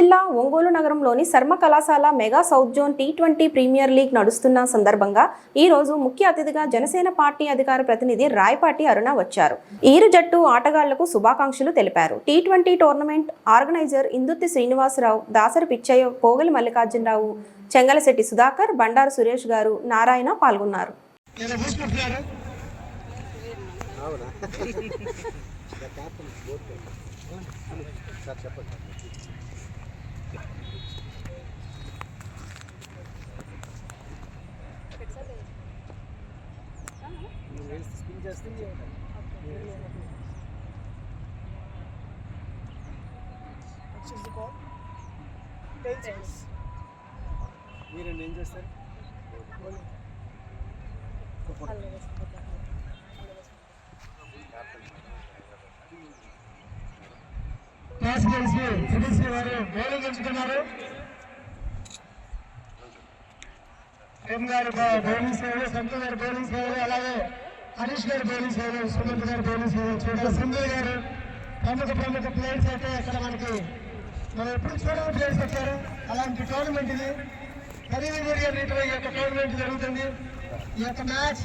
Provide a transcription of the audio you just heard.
నగరంలోని శర్మ కళాశాల mega south zone T twenty premier league నడుస్తున్న సందర్భంగా ఈ రోజు ముఖ్య అతిథిగా జనసేన పార్టీ అధికార ప్రతినిధి రాయపాటి అరుణ వచ్చారు. ఈరు జట్టు ఆటగాళ్ళకు శుభాకాంక్షలు తెలిపారు. T twenty tournament organiser Indutti Srinivasa Rao Dasari Pichaiah Pogali Mallikarjuna Rao Chengalasetti Sudhakar Bandaru Suresh garu Narayana పాల్గొన్నారు. నేను చూసుకుంటున్నారు మీరండి ఏం చేస్తారు? వారు బౌలింగ్ ఎంచుకున్నారు ప్రేమ్ గారు బౌలింగ్ సేవలు సంతు గారు బౌలింగ్ సేవలు అలాగే. హరీష్ గారు బౌలింగ్ సేవలు సుమంత్ గారు బౌలింగ్ సేవలు చూడాలి సింధు గారు. ప్రముఖ ప్రముఖ ప్లేయర్స్ అయితే ఇక్కడ మనకి మనం ఎప్పుడు చూడని ప్లేయర్స్ వచ్చారు. అలాంటి టోర్నమెంట్ ఇది. ఖరీదు వేరుగా నీటిలో ఈ యొక్క టోర్నమెంట్ జరుగుతుంది. ఈ యొక్క మ్యాచ్